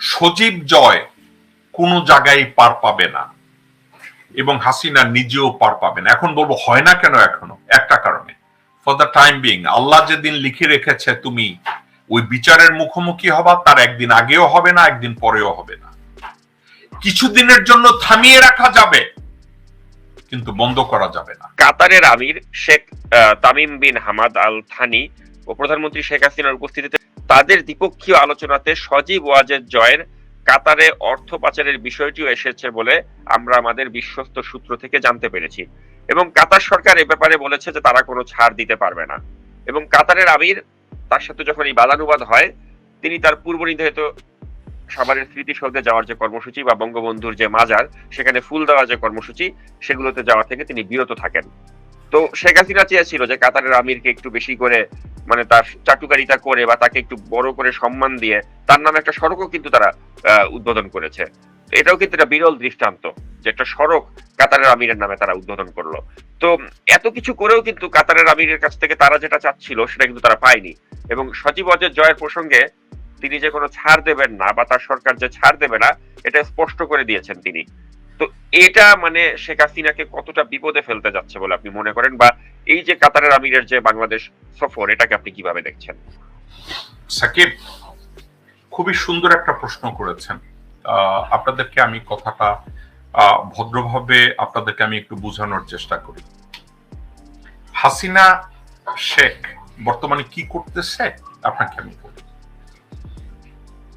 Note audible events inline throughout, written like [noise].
সজীব জয় কোনো জায়গায় পার পাবে না এবং হাসিনা নিজেও পার পাবে না। এখন বলব, হয় না কেন এখনও? একটা কারণে। ফর দ্য টাইম বিং আল্লাহ যেদিন লিখে রেখেছে তুমি, ওই বিচারের মুখোমুখি হবা, তার একদিন আগেও হবে না, একদিন পরেও হবে না। কিছুদিনের জন্য থামিয়ে রাখা যাবে, কিন্তু বন্ধ করা যাবে না। কাতারের আমির Sheikh Tamim bin Hamad Al Thani ও প্রধানমন্ত্রী শেখ হাসিনার উপস্থিতিতে তাদের দ্বিপক্ষীয় আলোচনাতে সজীব ওয়াজেদ জয়ের কাতারে অর্থ পাচারের বিষয়টিও এসেছে বলে আমরা আমাদের বিশ্বস্ত সূত্র থেকে জানতে পেরেছি। এবং কাতার সরকার এ ব্যাপারে বলেছে যে তারা কোনো ছাড় দিতে পারবে না। এবং কাতারের আমির, তার সাথে যখন এই বাদানুবাদ হয়, তিনি তার পূর্ব নির্ধারিত সাভারের স্মৃতিসৌধে যাওয়ার যে কর্মসূচি বা বঙ্গবন্ধুর যে মাজার, সেখানে ফুল দেওয়ার যে কর্মসূচি, সেগুলোতে যাওয়া থেকে তিনি বিরত থাকেন। তো শেখ হাসিনা চেয়েছিল যে কাতারের আমিরকে একটু বেশি করে মানে তার চাটুকারিতা করে বা তাকে একটু বড় করে সম্মান দিয়ে তার নামে একটা সড়কও কিন্তু তারা উদ্বোধন করেছে। এটাও কিন্তু একটা বিরল দৃষ্টান্ত যে একটা সড়ক কাতারের আমিরের নামে তারা উদ্বোধন করল। তো এত কিছু করেও কিন্তু কাতারের আমিরের কাছ থেকে তারা যেটা চাচ্ছিল সেটা কিন্তু তারা পায়নি। এবং সজীব অজের জয়ের প্রসঙ্গে তিনি যে কোনো ছাড় দেবেন না বা তার সরকার যে ছাড় দেবে না, এটা স্পষ্ট করে দিয়েছেন তিনি। তো এটা মানে শেখ হাসিনাকে কতটা বিপদে ফেলতে যাচ্ছে বলে আপনি মনে করেন? বা এই যে কাতারের আমিরের যে বাংলাদেশ সফর, এটাকে আপনি কীভাবে দেখছেন? সাকিব, খুবই সুন্দর একটা প্রশ্ন করেছেন। আপনাদেরকে আমি কথাটা ভদ্রভাবে আপনাদেরকে আমি একটু বোঝানোর চেষ্টা করি। হাসিনা, শেখ বর্তমানে কি করতেছে? আপনাকে আমি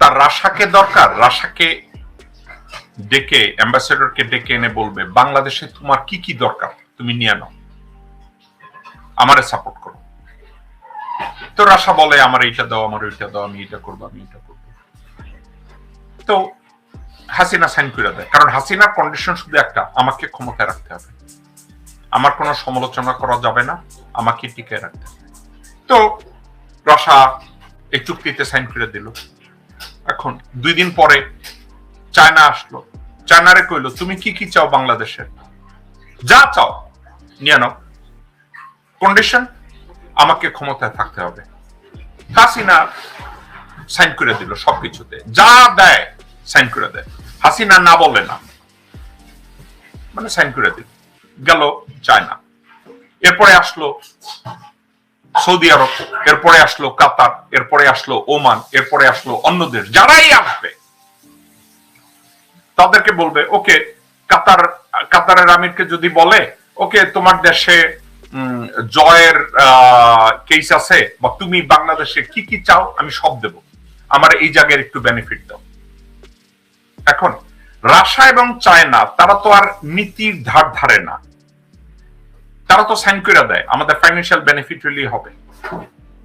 তার রাশাকে দরকার, রাশাকে ডেকে, অ্যাম্বাসেডরকে ডেকে এনে বলবে, বাংলাদেশে তোমার কি কি দরকার? তুমি নিয়ে নাও। আমারে সাপোর্ট করো। তো রাশা বলে, আমার এইটা দাও, আমার ওইটা দাও, আমি এটা করব, আমি এটা করব। তো হাসিনা সাইন করে দেয়। কারণ হাসিনার কন্ডিশন শুধু একটা, আমাকে ক্ষমতায় রাখতে হবে। আমার কোনো সমালোচনা করা যাবে না, আমাকে টিকে রাখতে তো রাশা এই চুক্তিতে সাইন করে দিল। এখন দুই দিন পরে চায়না আসলো। চায়নারে কইলো, তুমি কি কি চাও বাংলাদেশের? যা চাও, নিয়ে নাও। কন্ডিশন আমাকে ক্ষমতায় থাকতে হবে। হাসিনা সাইন করে দিল সবকিছুতে। যা দেয়, সাইন করে দেয় হাসিনা না বলে না। মানে সাইন করে দিল। গেল চায়না। এরপরে আসলো সৌদি আরব, এরপরে আসলো কাতার, এরপরে আসলো ওমান, এরপরে আসলো অন্য দেশ। যারাই আসবে তাদেরকে বলবে, ওকে, কাতার, কাতারের আমিরকে যদি বলে, ওকে, তোমার দেশে জয়ের কেস আছে, বা তুমি বাংলাদেশে কি কি চাও, আমি সব দেব। আমার এই জায়গায় একটু বেনিফিট দাও। এখন, রাশিয়া এবং চায়না, তারা তো আর নীতির ধার ধারে না। তারা তো সাইন করে দেয়, আমাদের ফাইন্যান্সিয়াল বেনিফিট হলেই হবে।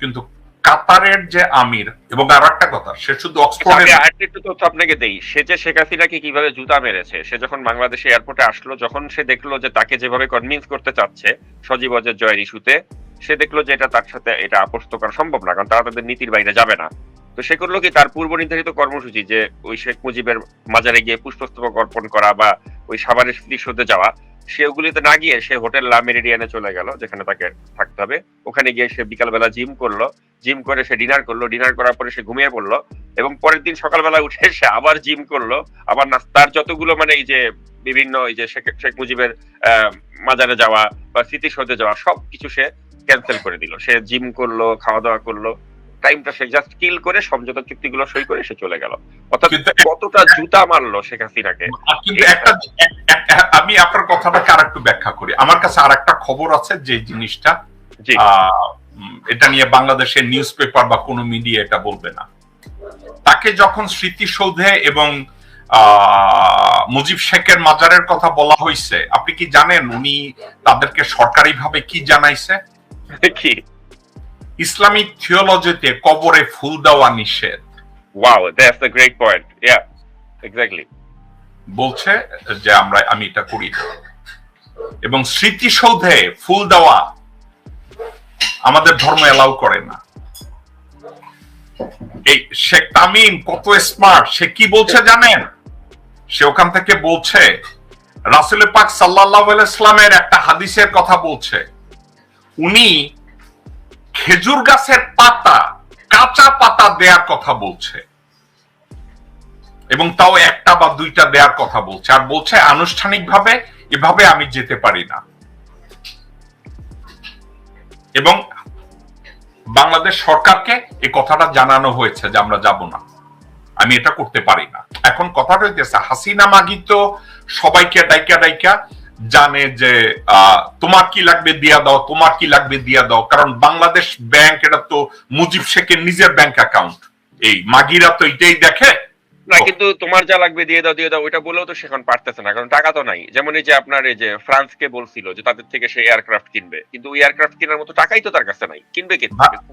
কিন্তু কাতারের যে আমির এবং আর একটা কথা সে শুধু অক্সফোর্ডে আরেকটা একটু তথ্য আপনাকে দেই। সে যে শেখ হাসিনাকে কীভাবে জুতা মেরেছে সে যখন বাংলাদেশে এয়ারপোর্টে আসলো যখন সে দেখল যে তাকে যেভাবে কনভিন্স করতে চাচ্ছে সজীব অজের জয়ের ইস্যুতে সে দেখল যে এটা তার সাথে এটা আপস্ত করা সম্ভব না কারণ তারা তাদের নীতির বাইরে যাবে না। তো সে করল কি, তার পূর্ব নির্ধারিত কর্মসূচি যে ওই শেখ মুজিবের মাজারে গিয়ে পুষ্পস্তবক অর্পণ করা বা ওই সাভারের স্মৃতিসৌধে যাওয়া, সে ওগুলিতে না গিয়ে সে হোটেল লা মেরিডিয়ানে চলে গেল, যেখানে তাকে থাকতে হবে। ওখানে গিয়ে সে বিকালবেলা জিম করল, জিম করে সে ডিনার করল, ডিনার করার পরে সে ঘুমিয়ে পড়ল এবং পরের দিন সকালবেলা উঠে সে আবার জিম করল, আবার না তার যতগুলো মানে এই যে বিভিন্ন এই যে শেখ মুজিবের মাজারে যাওয়া বা স্মৃতিসৌধে যাওয়া সব কিছু সে ক্যান্সেল করে দিল। সে জিম করল খাওয়া দাওয়া করল। টাইমটা সে জাস্ট কিল করে সমঝোতা চুক্তিগুলো সই করে সে চলে গেল। অর্থাৎ কতটা জুতা মারলো শেখ হাসিনাকে? আমি আপনার কথাটাকে আর একটু ব্যাখ্যা করি। আমার কাছে আর একটা খবর আছে যে জিনিসটা এটা নিয়ে বাংলাদেশের নিউজ পেপার বা কোনো মিডিয়া এটা বলবে না। তাকে যখন স্মৃতিসৌধে এবং আহ, মুজিব শেখের মাজারের কথা বলা হয়েছে আপনি কি জানেন উনি তাদেরকে সরকারিভাবে কি জানাইছে? [laughs] কি? ইসলামিক থিওলজিতে কবরে ফুল দেওয়া নিষেধ। Wow that's the great point yeah exactly বলছে যে আমরা আমি এটা করি। এবং স্মৃতিসৌধে ফুল দেওয়া আমাদের ধর্ম এলাও করে না। এই শেখ তামিম কত স্মার্ট সে কি বলছে জানেন? সে ওখান থেকে বলছে রাসুল পাক সাল্লাহ ইসলামের একটা হাদিসের কথা বলছে। উনি খেজুর গাছের পাতা, কাঁচা পাতা দেওয়ার কথা বলছে। এবং তাও একটা বা দুইটা দেওয়ার কথা বলছে। আর বলছে, আনুষ্ঠানিকভাবে এভাবে আমি যেতে পারি না। এবং বাংলাদেশ সরকারকে এই কথাটা জানানো হয়েছে যে আমরা যাব না। আমি এটা করতে পারি না। এখন কথাটা হইতেছে, হাসিনা মাগি তো সবাইকে ডাইকা ডাইকা জানে যে তোমার কি লাগবে দিয়া দাও তোমার কি লাগবে দিয়া দাও। কারণ বাংলাদেশ ব্যাংক এটা তো মুজিব শেখের নিজের ব্যাংক অ্যাকাউন্ট। এই মাগিরা তো এটাই দেখে। না কিন্তু তোমার যা লাগবে দিয়ে দাও দিয়ে দাও ওইটা বলেও তো সেখানে পারতেছে না কারণ টাকা তো নাই। যেমন এই যে আপনার এই যে ফ্রান্সকে বলছিল যে তাদের থেকে সে এয়ারক্রাফট কিনবে। কিন্তু ওই এয়ারক্রাফট কেনার মতো টাকাই তো তার কাছে নাই। কিনবে কি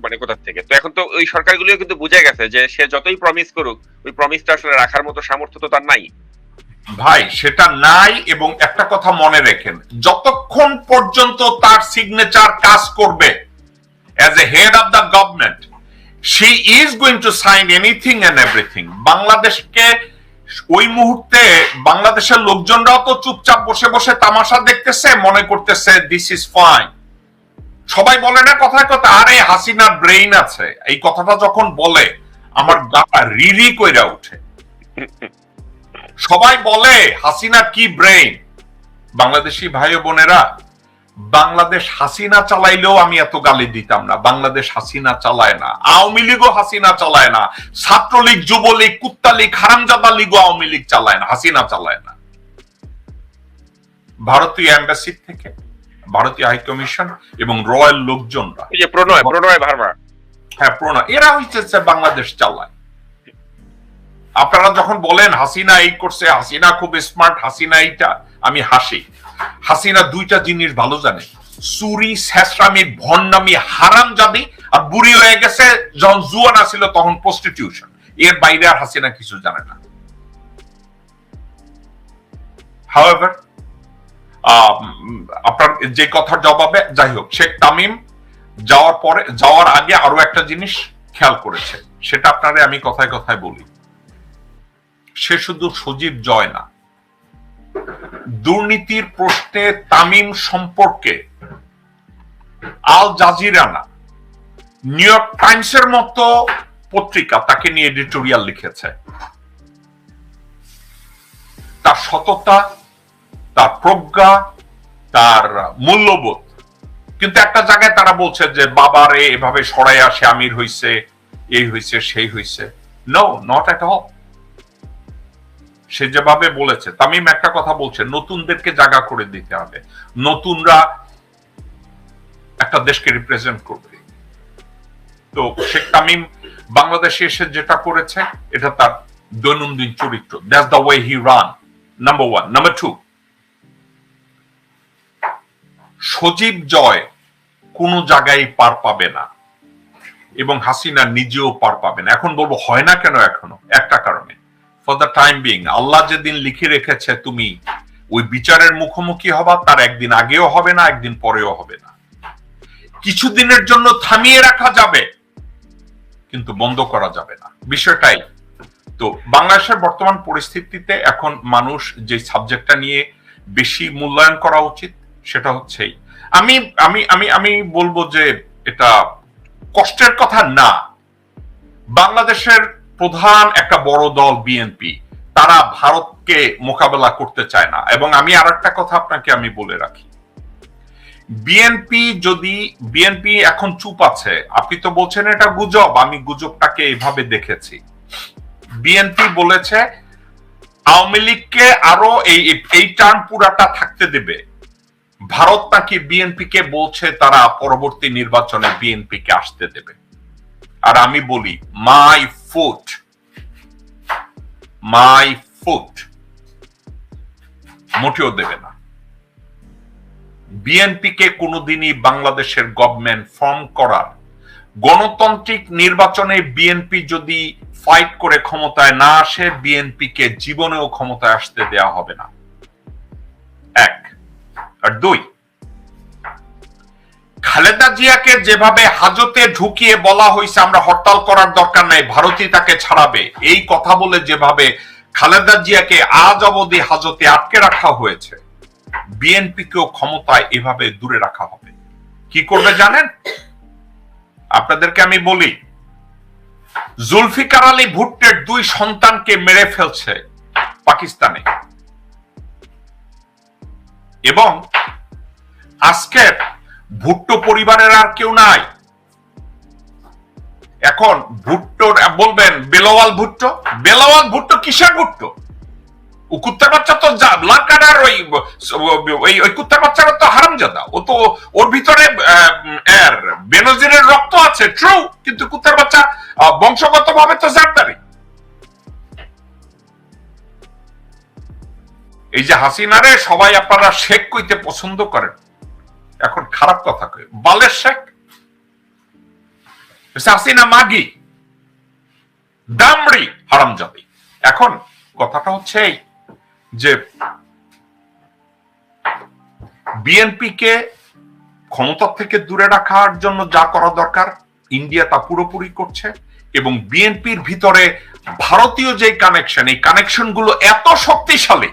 মানে কোথা থেকে? তো এখন তো ওই সরকারগুলিও কিন্তু বুঝে গেছে যে সে যতই প্রমিস করুক ওই প্রমিসটা আসলে রাখার মতো সামর্থ্য তো তার নাই। ভাই, সেটা নাই এবং একটা কথা মনে রেখেন, যতক্ষণ পর্যন্ত তার সিগনেচার কাজ করবে as a head of the government she is going to sign anything and everything বাংলাদেশকে ওই মুহূর্তে বাংলাদেশের লোকজনরাও তো চুপচাপ বসে বসে তামাশা দেখতেছে, মনে করতেছে দিস ইজ ফাইন সবাই বলে না কথায় কথা আরে, হাসিনার ব্রেইন আছে। এই কথাটা যখন বলে, আমার গাটা রিরি কইরা উঠে। সবাই বলে হাসিনা কি ব্রেইন বাংলাদেশি ভাই বোনেরা বাংলাদেশ হাসিনা চালাইলেও আমি এত গালি দিতাম না। বাংলাদেশ হাসিনা চালায় না। আওয়ামী লীগও হাসিনা চালায় না। ছাত্রলীগ যুবলীগ কুত্তালীগ হারামজাদা লীগও আওয়ামী লীগ চালায় না। হাসিনা চালায় না। ভারতীয় এম্বাসি থেকে ভারতীয় হাই কমিশন এবং রয়্যাল লোকজনরা। প্রণয় প্রণয় ভার্মা। হ্যাঁ প্রণয়। এরা হইতেছে বাংলাদেশ চালায়। আপনারা যখন বলেন, হাসিনা এই করছে, হাসিনা খুব স্মার্ট হাসিনা এইটা, আমি হাসি। হাসিনা দুইটা জিনিস ভালো জানে। চুরি, শেষরামি ভন্ডামি হারাম জাদি আর বুড়ি হয়ে গেছে, যখন জুয়ান আসিল তখন প্রস্টিটিউশন এর বাইরে আর হাসিনা কিছু জানে না। হাওয়েভার আপনার যে কথার জবাবে, যাই হোক, শেখ তামিম যাওয়ার পরে, যাওয়ার আগে আরও একটা জিনিস খেয়াল করেছে। সেটা আপনারে আমি কথায় কথায় বলি। সে শুধু সজীব জয় না। দুর্নীতির প্রশ্নে তামিম সম্পর্কে আল জাজিরা না, নিউ ইয়র্ক টাইমসের মতো পত্রিকা তাকে নিয়ে এডিটোরিয়াল লিখেছে। তার সততা, তার প্রজ্ঞা, তার মূল্যবোধ। কিন্তু একটা জায়গায় তারা বলছে যে, বাবারে, এভাবে সরাই আসে আমির হইছে, এই হইছে, সেই হইছে। নো নট এট অল সে যেভাবে বলেছে, তামিম একটা কথা বলছে, নতুনদেরকে জায়গা করে দিতে হবে। নতুনরা একটা দেশকে রিপ্রেজেন্ট করবে। তো শেখ তামিম বাংলাদেশে এসে যেটা করেছে, এটা তার দৈনন্দিন চরিত্র। That's the way he run number one number two Sajeeb Joy কোনো জায়গায় পার পাবে না এবং হাসিনা নিজেও পার পাবে না। এখন বলব, হয় না কেন এখনও? একটা কারণে। ফর দ্য টাইম বিং আল্লাহ যেদিন লিখে রেখেছে তুমি, ওই বিচারের মুখোমুখি হবা, তার একদিন আগেও হবে না, একদিন পরেও হবে না। কিছুদিনের জন্য থামিয়ে রাখা যাবে, কিন্তু বন্ধ করা যাবে না। বিষয়টাই। তো বাংলাদেশের বর্তমান পরিস্থিতিতে এখন মানুষ যে সাবজেক্টটা নিয়ে বেশি মূল্যায়ন করা উচিত, সেটা হচ্ছেই আমি আমি আমি আমি বলব যে এটা কষ্টের কথা না। বাংলাদেশের প্রধান একটা বড় দল বিএনপি তারা ভারতকে মোকাবেলা করতে চায় না। এবং আমি আর একটা কথা আপনাকে আমি বলে রাখি। বিএনপি যদি বিএনপি এখন চুপ আছে, আপনি তো বলছেন এটা গুজব, আমি গুজবটাকে এভাবে দেখেছি। বিএনপি বলেছে, আওয়ামী লীগকে আরও এই এই টার্ম পুরাটা থাকতে দেবে। ভারত নাকি বিএনপি কে বলছে তারা পরবর্তী নির্বাচনে বিএনপি কে আসতে দেবে। আর আমি বলি মাই ফুট মাই ফুট মোটেও দেবে না। বিএনপি কে কোনোদিনই বাংলাদেশের গভর্নমেন্ট ফর্ম করার গণতান্ত্রিক নির্বাচনে বিএনপি যদি ফাইট করে ক্ষমতায় না আসে বিএনপি কে জীবনেও ক্ষমতায় আসতে দেয়া হবে না। এক আর দুই খালেদা জিয়াকে যেভাবে হাজতে ঢুকিয়ে বলা হয়েছে আমরা হরতাল করার দরকার নাই, ভারতই তাকে ছাড়াবে। এই কথা বলে যেভাবে খালেদা জিয়াকে আজ অবধি হাজতে আটকে রাখা হয়েছে, বিএনপিকেও ক্ষমতায় এভাবে দূরে রাখা হবে। কি করবে জানেন? আপনাদেরকে আমি বলি, জুলফিকার আলী ভুট্টের দুই সন্তানকে মেরে ফেলছে পাকিস্তানে। এবং আজকের ভুট্টো পরিবারের আর কেউ নাই। এখন ভুট্টোর বলবেন, বেলাওয়াল ভুট্টো? বেলাওয়াল ভুট্টো কিসের ভুট্টো? বাচ্চা তো ওই ওই তো ও তো, ওর ভিতরে এর, বেনজিরের রক্ত আছে ট্রু কিন্তু কুত্তার বাচ্চা বংশগত ভাবে তো জারদারি। এই যে হাসিনারে সবাই আপনারা শেখ কইতে পছন্দ করেন। এখন খারাপ কথা কই বালের শেখ। হাসিনা মাগি, দামড়ি, হারামজাদি। এখন কথাটা হচ্ছে এই যে বিএনপি কে ক্ষমতা থেকে দূরে রাখার জন্য যা করা দরকার, ইন্ডিয়া তা পুরোপুরি করছে এবং বিএনপির ভিতরে ভারতীয় যে কানেকশন এই কানেকশনগুলো এত শক্তিশালী,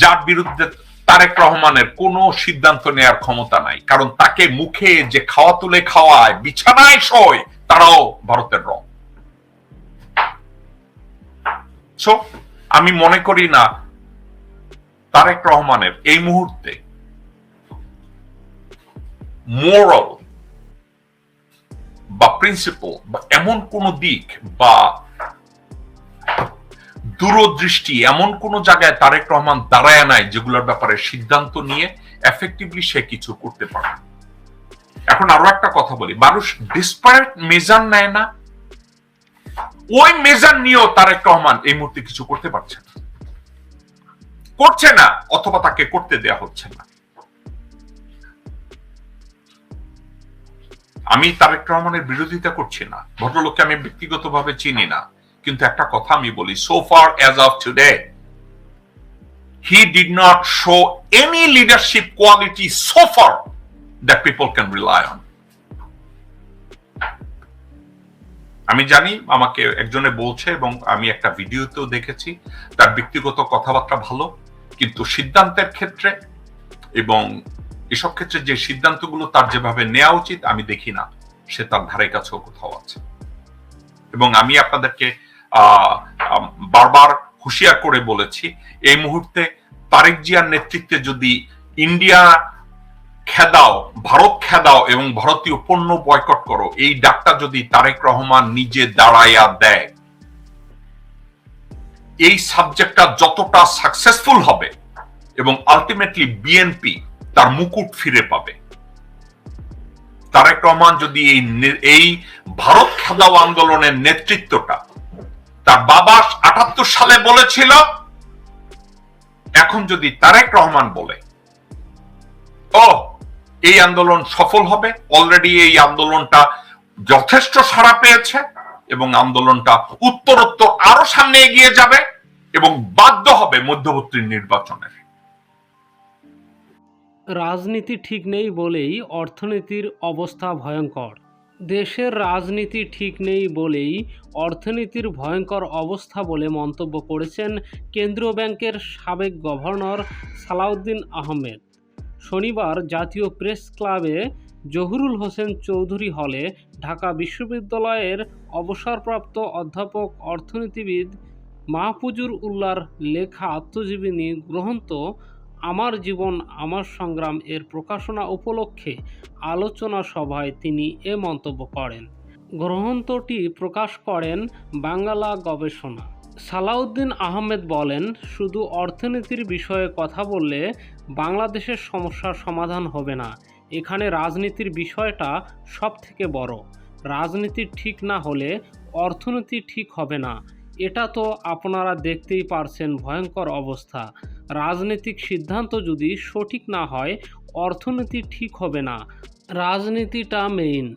যার বিরুদ্ধে তারেক রহমানের কোনো সিদ্ধান্ত নেয়ার ক্ষমতা নাই। কারণ তাকে মুখে যে খাওয়া তুলে খাওয়ায়, বিছানায় শোয়, তারাও ভারতের রং। আমি মনে করি না তারেক রহমানের এই মুহূর্তে মোরাল বা প্রিন্সিপাল বা এমন কোন দিক বা দূরদৃষ্টি এমন কোন জায়গায় তারেক রহমান দাঁড়ায় নাই যেগুলোর ব্যাপারে সিদ্ধান্ত নিয়ে এফেক্টিভলি সে কিছু করতে পারে। এখন আরও একটা কথা বলি। মানুষ ডিসপারেট মেজার নেয় না, ওই মেজার নিয়েও তারেক রহমান এই মুহূর্তে কিছু করতে পারছে না। করছে না, অথবা তাকে করতে দেয়া হচ্ছে না। আমি তারেক রহমানের বিরোধিতা করছি না, ভদ্রলোককে আমি ব্যক্তিগতভাবে চিনি না। কিন্তু একটা কথা আমি বলি so far as of today he did not show any leadership quality so far that people can rely on আমি জানি আমাকে একজনে বলছে এবং আমি একটা ভিডিওতেও দেখেছি, তার ব্যক্তিগত কথাবার্তা ভালো, কিন্তু সিদ্ধান্তের ক্ষেত্রে এবং এসব ক্ষেত্রে যে সিদ্ধান্তগুলো তার যেভাবে নেওয়া উচিত, আমি দেখি না। সে তার ধারে কাছেও কোথাও আছে। এবং আমি আপনাদেরকে বারবার হুঁশিয়ার করে বলেছি, এই মুহূর্তে তারেক জিয়ার নেতৃত্বে যদি ইন্ডিয়া খেদাও, ভারত খেদাও এবং ভারতীয় পণ্য বয়কট করো, এই ডাকটা যদি তারেক রহমান নিজে দাঁড়াইয়া দেয়, এই সাবজেক্টটা যতটা সাকসেসফুল হবে এবং আলটিমেটলি বিএনপি তার মুকুট ফিরে পাবে। তারেক রহমান যদি এই এই ভারত খেদাও আন্দোলনের নেতৃত্বটা তার বাবা আটাত্তর সালে বলেছিল, এখন যদি তারেক রহমান বলে, ও, এই আন্দোলন সফল হবে অলরেডি এই আন্দোলনটা যথেষ্ট সাড়া পেয়েছে এবং আন্দোলনটা উত্তরোত্তর আরও সামনে এগিয়ে যাবে এবং বাধ্য হবে মধ্যবর্তী নির্বাচনের। রাজনীতি ঠিক নেই বলেই অর্থনীতির অবস্থা ভয়ঙ্কর। দেশের রাজনীতি ঠিক নেই বলেই অর্থনীতির ভয়ঙ্কর অবস্থা বলে মন্তব্য করেছেন কেন্দ্রীয় ব্যাংকের সাবেক গভর্নর সালাউদ্দিন আহমেদ। শনিবার জাতীয় প্রেস ক্লাবে জহুরুল হোসেন চৌধুরী হলে ঢাকা বিশ্ববিদ্যালয়ের অবসরপ্রাপ্ত অধ্যাপক অর্থনীতিবিদ মাহফুজুর উল্লার লেখা আত্মজীবনী গ্রন্থ আমার জীবন, আমার সংগ্রাম এর প্রকাশনা উপলক্ষে আলোচনা সভায় তিনি এ মন্তব্য করেন। গ্রন্থটি প্রকাশ করেন বাংলা গবেষণা। সালাউদ্দিন আহমেদ বলেন, শুধু অর্থনীতির বিষয়ে কথা বললে বাংলাদেশের সমস্যার সমাধান হবে না। এখানে রাজনীতির বিষয়টা সব থেকে বড়। রাজনীতি ঠিক না হলে অর্থনীতি ঠিক হবে না। এটা তো আপনারা দেখতেই পারছেন ভয়ঙ্কর অবস্থা। রাজনৈতিক সিদ্ধান্ত যদি সঠিক না হয়, অর্থনীতি ঠিক হবে না। রাজনীতিটা মেইন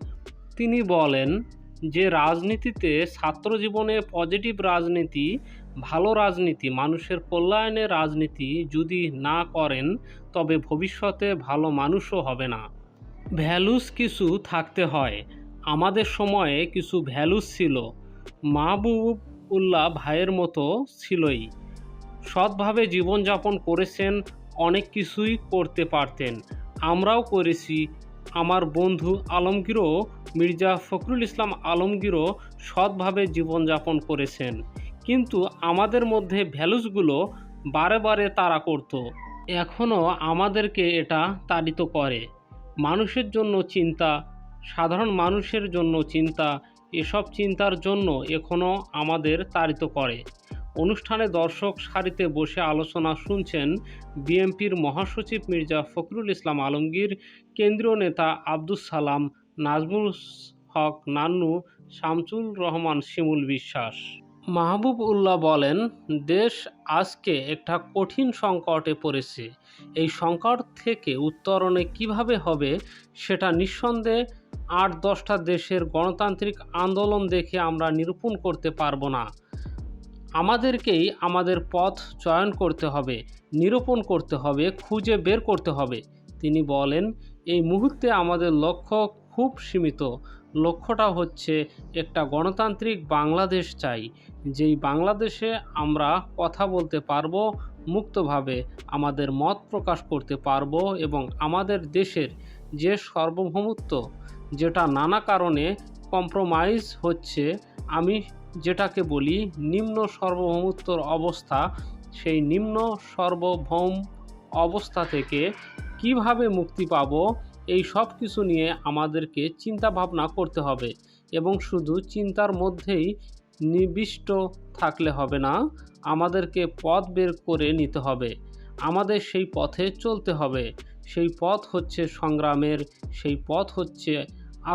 তিনি বলেন যে, রাজনীতিতে ছাত্র জীবনে পজিটিভ রাজনীতি, ভালো রাজনীতি, মানুষের কল্যাণে রাজনীতি যদি না করেন, তবে ভবিষ্যতে ভালো মানুষও হবে না। ভ্যালুস কিছু থাকতে হয়। আমাদের সময়ে কিছু ভ্যালুস ছিল। মাহবুব উল্লাহ ভাইয়ের মতো ছিলই। সৎভাবে জীবনযাপন করেছেন, অনেক কিছুই করতে পারতেন। আমরাও করেছি। আমার বন্ধু আলমগীরও, মির্জা ফখরুল ইসলাম আলমগীরও সৎভাবে জীবনযাপন করেছেন। কিন্তু আমাদের মধ্যে ভ্যালুসগুলো বারে বারে তারা করত। এখনও আমাদেরকে এটা তাড়িত করে। মানুষের জন্য চিন্তা, সাধারণ মানুষের জন্য চিন্তা এসব চিন্তার জন্য এখনও আমাদের তাড়িত করে। অনুষ্ঠানে দর্শক সারিতে বসে আলোচনা শুনছেন বিএনপির মহাসচিব মির্জা ফখরুল ইসলাম আলমগীর, কেন্দ্রীয় নেতা আব্দুস সালাম, নাজমুল হক নান্নু, শামসুল রহমান, শিমুল বিশ্বাস। মাহবুব উল্লাহ বলেন, দেশ আজকে একটা কঠিন সংকটে পড়েছে। এই সংকট থেকে উত্তরণে কীভাবে হবে সেটা নিঃসন্দেহে আট দশটা দেশের গণতান্ত্রিক আন্দোলন দেখে আমরা নিরূপণ করতে পারব না। আমাদেরকেই আমাদের পথ চয়ন করতে হবে, নিরূপণ করতে হবে, খুঁজে বের করতে হবে। তিনি বলেন, এই মুহূর্তে আমাদের লক্ষ্য খুব সীমিত। লক্ষ্যটা হচ্ছে একটা গণতান্ত্রিক বাংলাদেশ চাই, যেই বাংলাদেশে আমরা কথা বলতে পারব, মুক্তভাবে আমাদের মত প্রকাশ করতে পারব এবং আমাদের দেশের যে সার্বভৌমত্ব যেটা নানা কারণে কম্প্রোমাইজ হচ্ছে, আমি যেটাকে বলি নিম্ন সার্বভৌমত্বর অবস্থা। সেই নিম্ন সার্বভৌম অবস্থা থেকে কীভাবে মুক্তি পাব, এই সব কিছু নিয়ে আমাদেরকে চিন্তা ভাবনা করতে হবে এবং শুধু চিন্তার মধ্যেই নিবিষ্ট থাকলে হবে না, আমাদেরকে পথ বের করে নিতে হবে। আমাদের সেই পথে চলতে হবে। সেই পথ হচ্ছে সংগ্রামের, সেই পথ হচ্ছে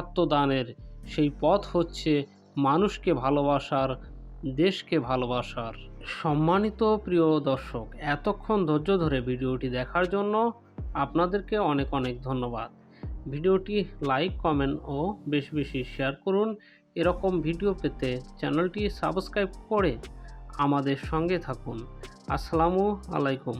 আত্মদানের সেই পথ হচ্ছে মানুষকে ভালোবাসার, দেশকে ভালোবাসার। সম্মানিত প্রিয় দর্শক, এতক্ষণ ধৈর্য ধরে ভিডিওটি দেখার জন্য আপনাদেরকে অনেক অনেক ধন্যবাদ। ভিডিওটি লাইক, কমেন্ট ও বেশি বেশি শেয়ার করুন। এরকম ভিডিও পেতে চ্যানেলটি সাবস্ক্রাইব করে আমাদের সঙ্গে থাকুন। আসসালামু আলাইকুম।